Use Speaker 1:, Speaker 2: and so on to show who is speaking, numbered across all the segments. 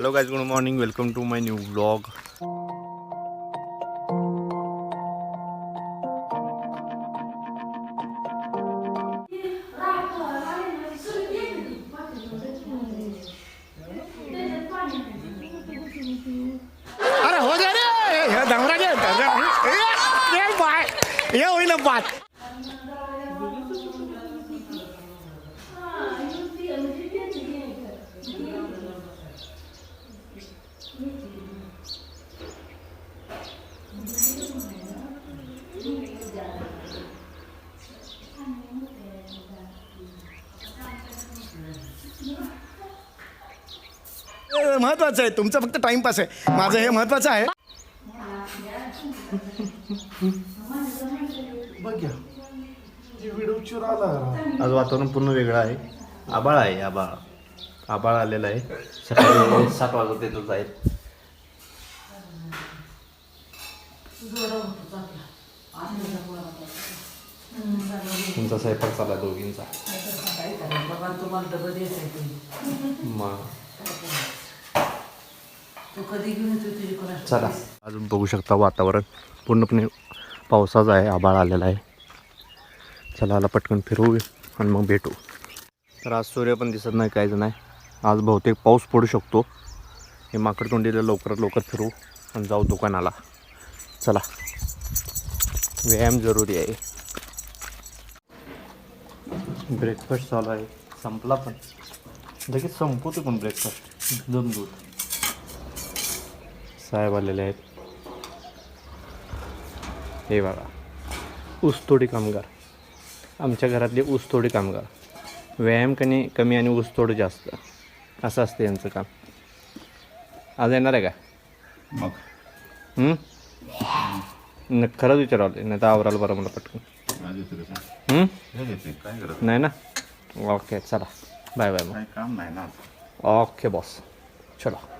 Speaker 1: Hello guys good morning welcome to my new blog
Speaker 2: अरे हो दे रे. हे डोंगरा घे हे बाय हे होईल बात महत्वाचं आहे. तुमचं फक्त टाइमपास आहे. माझं हे महत्वाचं आहे.
Speaker 1: आज वातावरण पूर्ण वेगळं आहे. आबाळ आहे आबाळ आबाळ आलेलं आहे. सकाळी सात वाजत येतच आहेत तुमचा स्वयंपाक चालला दोघींचा. मग
Speaker 3: तू कधी घेऊन येतो तुझी कोणाची
Speaker 1: चला. अजून बघू शकता वातावरण. पूर्णपणे पावसाचं आहे आभाळ आलेला आहे. चला आला पटकन फिरवू आणि मग भेटू. तर आज सूर्य पण दिसत नाही काहीच नाही. आज बहुतेक पाऊस पडू शकतो. हे माकडतोंडीला लवकरात लवकर फिरू आणि जाऊ दुकानाला. चला. व्यायाम जरुरी आहे. ब्रेकफास्ट चालू आहे. संपला पण. लगेच संपवतो पण ब्रेकफास्ट दोन दूध साहेब आलेले आहेत. हे बघा. ऊसतोडी कामगार. आमच्या घरातले ऊसतोडी कामगार. व्यायाम कमी कमी आणि ऊसतोड जास्त. असं असतं यांचं काम. आज येणार आहे का?
Speaker 4: मग.
Speaker 1: हं? न खरंच विचारावं नाही तर आवराला बरं मला पटकन. नाही ना? ओके चला. बाय बाय
Speaker 4: काय काम नाही ना
Speaker 1: ओके बॉस. चला.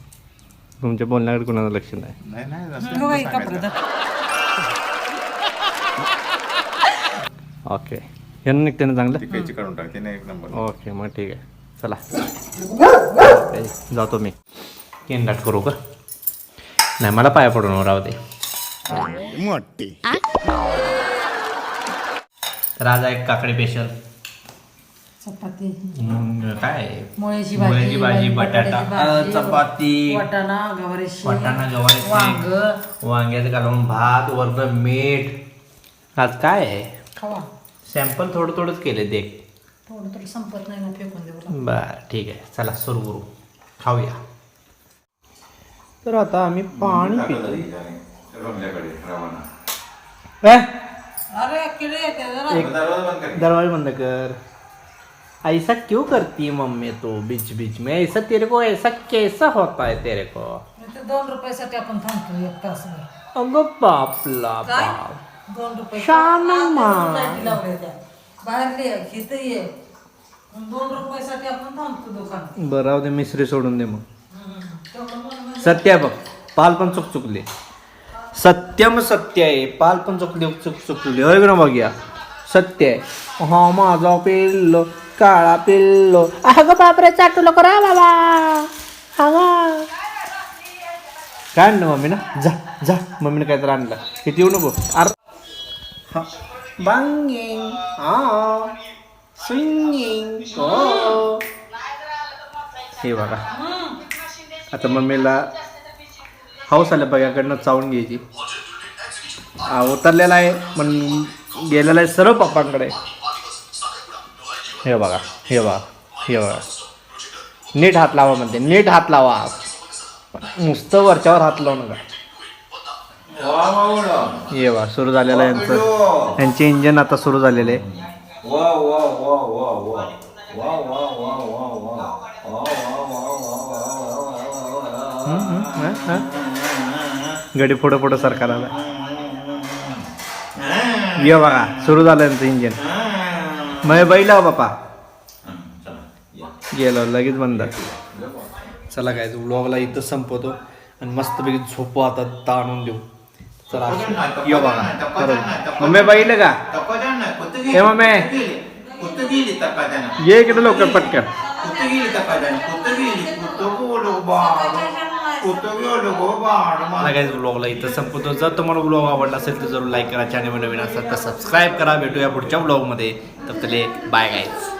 Speaker 1: तुमच्या बोलण्याकडे कोणाचं लक्ष नाही?
Speaker 4: नाही नाही रस्त्यावर सांगायचं.
Speaker 1: ओके. यांना निघते ना चांगलं?
Speaker 4: ती कैची काढून टाकते नाही एक नंबर.
Speaker 1: ओके मग ठीक आहे. चला. ए, जातो मी. केंदाट करू का? नाही मला पाया पडून राहू दे.
Speaker 2: मोठी.
Speaker 1: तर आज एक काकडी स्पेशल
Speaker 3: चपाती.
Speaker 1: काय?
Speaker 3: मुळ्याची
Speaker 1: मुळ्याची भाजी बटाटा. अ, चपाती.
Speaker 3: वाटाणा गवारीशी
Speaker 1: वाटाणा गवारी
Speaker 3: वांग.
Speaker 1: वांग्याचं घालून भात वरनं मीठ. आज काय आहे?
Speaker 3: खावा.
Speaker 1: सॅम्पल थोडं थोडंच केले देख
Speaker 3: थोडं थोडं संपत नाही ना फेकून देऊ
Speaker 1: बर ठीक आहे. चला सुरू करू. खाऊया. तर आता आम्ही पाणी पितो.
Speaker 3: अरे किडे येते जरा
Speaker 1: एक
Speaker 4: दरवाजा बंद कर.
Speaker 1: दरवाजा बंद कर. ऐसा क्यों करती है मम्मी तो बीच बीच में? ऐसा तेरे को ऐसा कैसा होता है तेरे को?
Speaker 3: इथे दोन रुपयासाठी आपण थांबतो एक तास
Speaker 1: अगं बापला
Speaker 3: काय?
Speaker 1: बाप.
Speaker 3: दोन रुपये.
Speaker 1: शानमा.
Speaker 3: आज लाईटी लावल्या त्या. बाहेर ये इथं ये. दोन रुपयासाठी आपण थांबतो दुकानात
Speaker 1: बरं राहू दे मिसरी सोडून दे मग.
Speaker 3: तेवढं.
Speaker 1: सत्य आहे बघ पाल पण चुक चुकले. सत्यम सत्य आहे पाल पण चुकले चुक चुकले. होय ना बघूया. सत्य आहे. हा माझा पिल्लो. काळा पिल्लो. अगं बापरे चाटू नको रा बाबा. अगं. काय आणलं मम्मी ना? जा जा. मम्मीने काय तर आणलं. किती येऊ नको. अर हा. बांगिंग. हा स्विंगिंग. हो. हे बघा. आता मम्मीला हाऊस आल्या बघ्याकडनं चावून घ्यायची. उतरलेला आहे पण गेलेला आहे सर्व पप्पांकडे. हे बघा हे बघा हे बघा. नीट हात लावा म्हणते नीट हात लावा. नुसतं वरच्यावर हात लावू नका. हे बा सुरू झालेलं आहे यांचं. यांचे इंजन आता सुरू झालेले. गडी पुढं पुढं सरकार आला ये बघा सुरू झालं यांचं इंजन मग बैला हो बापा गेलो लगेच बंद. चला काय व्लॉगला इथं संपवतो आणि मस्तपैकी झोपू आता ताणून देऊ. चला यो बघा परत मम्मी बैल का? ए मम्मी. ये इकडे लवकर पटकन. लगायचं ब्लॉगला इथं संपवतो. जर तुम्हाला ब्लॉग आवडला असेल तर जरूर लाईक करा. चॅनल नवीन असेल तर सबस्क्राईब करा. भेटूया पुढच्या ब्लॉगमध्ये तर बाय गाईज